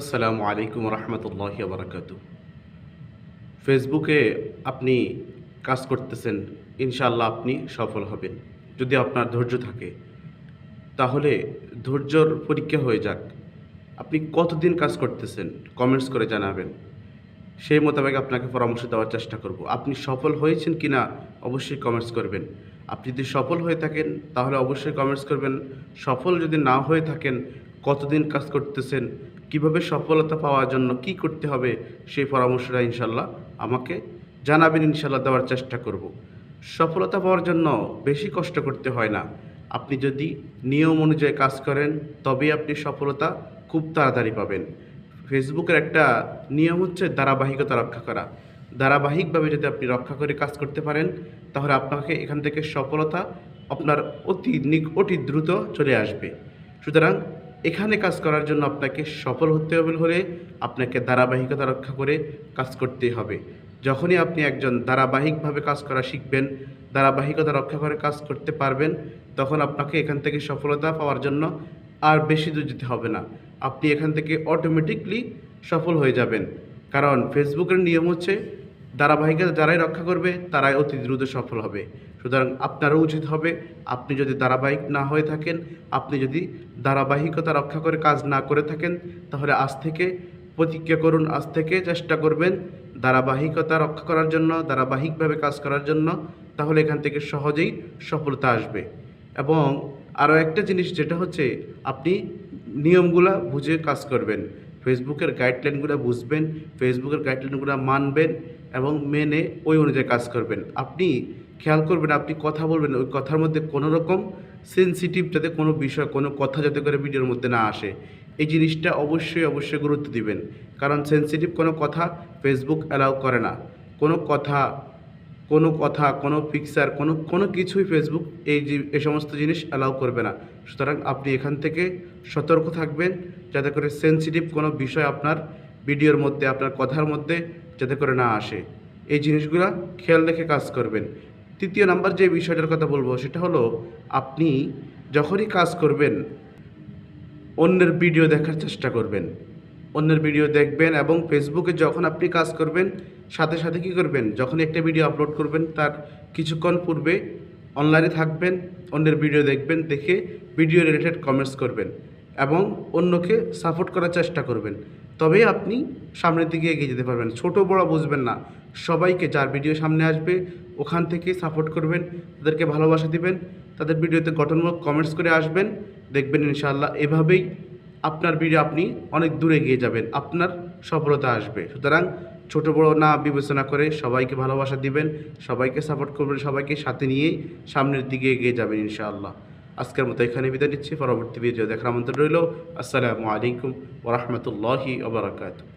আসসালামু আলাইকুম রহমতুল্লাহি বারাকাতু ফেসবুকে আপনি কাজ করতেছেন ইনশাল্লাহ আপনি সফল হবেন। যদি আপনার ধৈর্য থাকে, তাহলে ধৈর্যর পরীক্ষা হয়ে যাক। আপনি কতদিন কাজ করতেছেন কমেন্টস করে জানাবেন। সেই মোতাবেক আপনাকে পরামর্শ দেওয়ার চেষ্টা করব। আপনি সফল হয়েছেন কি না অবশ্যই কমেন্টস করবেন। আপনি যদি সফল হয়ে থাকেন, তাহলে অবশ্যই কমেন্টস করবেন। সফল যদি না হয়ে থাকেন, কতদিন কাজ করতেছেন কীভাবে সফলতা পাওয়ার জন্য কি করতে হবে সেই পরামর্শটা ইনশাল্লাহ আমাকে জানাবেন ইনশাল্লাহ দেওয়ার চেষ্টা করব। সফলতা পাওয়ার জন্য বেশি কষ্ট করতে হয় না। আপনি যদি নিয়ম অনুযায়ী কাজ করেন, তবেই আপনি সফলতা খুব তাড়াতাড়ি পাবেন। ফেসবুকের একটা নিয়ম হচ্ছে ধারাবাহিকতা রক্ষা করা। ধারাবাহিকভাবে যদি আপনি রক্ষা করে কাজ করতে পারেন, তাহলে আপনাকে এখান থেকে সফলতা আপনার অতি অতি দ্রুত চলে আসবে। সুতরাং এখানে কাজ করার জন্য আপনাকে সফল হতে হবে হলে আপনাকে ধারাবাহিকতা রক্ষা করে কাজ করতে হবে। যখনই আপনি একজন ধারাবাহিকভাবে কাজ করা শিখবেন, ধারাবাহিকতা রক্ষা করে কাজ করতে পারবেন, তখন আপনাকে এখান থেকে সফলতা পাওয়ার জন্য আর বেশি দূর যেতে হবে না। আপনি এখান থেকে অটোমেটিকলি সফল হয়ে যাবেন। কারণ ফেসবুকের নিয়ম হচ্ছে, ধারাবাহিকতা যারাই রক্ষা করবে, তারাই অতি দ্রুত সফল হবে। সুতরাং আপনারও উচিত হবে, আপনি যদি ধারাবাহিক না হয়ে থাকেন, আপনি যদি ধারাবাহিকতা রক্ষা করে কাজ না করে থাকেন, তাহলে আজ থেকে প্রতিজ্ঞা করুন, আজ থেকে চেষ্টা করবেন ধারাবাহিকতা রক্ষা করার জন্য, ধারাবাহিকভাবে কাজ করার জন্য, তাহলে এখান থেকে সহজেই সফলতা আসবে। এবং আরও একটা জিনিস যেটা হচ্ছে, আপনি নিয়মগুলা বুঝে কাজ করবেন। ফেসবুকের গাইডলাইনগুলো বুঝবেন ফেসবুকের গাইডলাইনগুলো মানবেন এবং মেনে ওই অনুযায়ী কাজ করবেন। আপনি খেয়াল করবেন, আপনি কথা বলবেন, ওই কথার মধ্যে কোনো রকম সেন্সিটিভ যাতে কোনো বিষয়, কোনো কথা যাতে করে ভিডিওর মধ্যে না আসে। এই জিনিসটা অবশ্যই অবশ্যই গুরুত্ব দিবেন। কারণ সেন্সিটিভ কোনো কথা ফেসবুক অ্যালাউ করে না। কোনো কথা কোনো কথা, কোনো পিকচার কোনো কোনো কিছুই ফেসবুক এই এই সমস্ত জিনিস অ্যালাউ করবে না। সুতরাং আপনি এখান থেকে সতর্ক থাকবেন, যাতে করে সেন্সিটিভ কোনো বিষয় আপনার ভিডিওর মধ্যে, আপনার কথার মধ্যে যাতে করে না আসে। এই জিনিসগুলো খেয়াল রেখে কাজ করবেন। তৃতীয় নাম্বার যে বিষয়টার কথা বলব, সেটা হলো আপনি যখনই কাজ করবেন, অন্যের ভিডিও দেখার চেষ্টা করবেন। অন্যের ভিডিও দেখবেন এবং ফেসবুকে যখন আপনি কাজ করবেন, সাথে সাথে কী করবেন? যখন একটা ভিডিও আপলোড করবেন, তার কিছুক্ষণ পূর্বে অনলাইনে থাকবেন, অন্যের ভিডিও দেখবেন, দেখে ভিডিও রিলেটেড কমেন্টস করবেন এবং অন্যকে সাপোর্ট করার চেষ্টা করবেন। তবেই আপনি সামনের দিকে এগিয়ে যেতে পারবেন। ছোট বড় বুঝবেন না। সবাইকে যার ভিডিও সামনে আসবে, ওখান থেকে সাপোর্ট করবেন, তাদেরকে ভালোবাসা দিবেন, তাদের ভিডিওতে গঠনমূলক কমেন্টস করে আসবেন, দেখবেন ইনশাআল্লাহ এভাবেই আপনার ভিডিও আপনি অনেক দূরে গিয়ে যাবেন, আপনার সফলতা আসবে। সুতরাং ছোট বড় না বিবেচনা করে সবাইকে ভালোবাসা দিবেন, সবাইকে সাপোর্ট করবেন, সবাইকে সাথে নিয়েই সামনের দিকে এগিয়ে যাবেন ইনশাআল্লাহ। আজকের মতো এখানে বিদায় নিচ্ছি, পরবর্তী ভিডিও দেখার আমন্ত্রণ রইল। আসসালামু আলাইকুম ওরহমতুল্লাহি ওবরাকাতু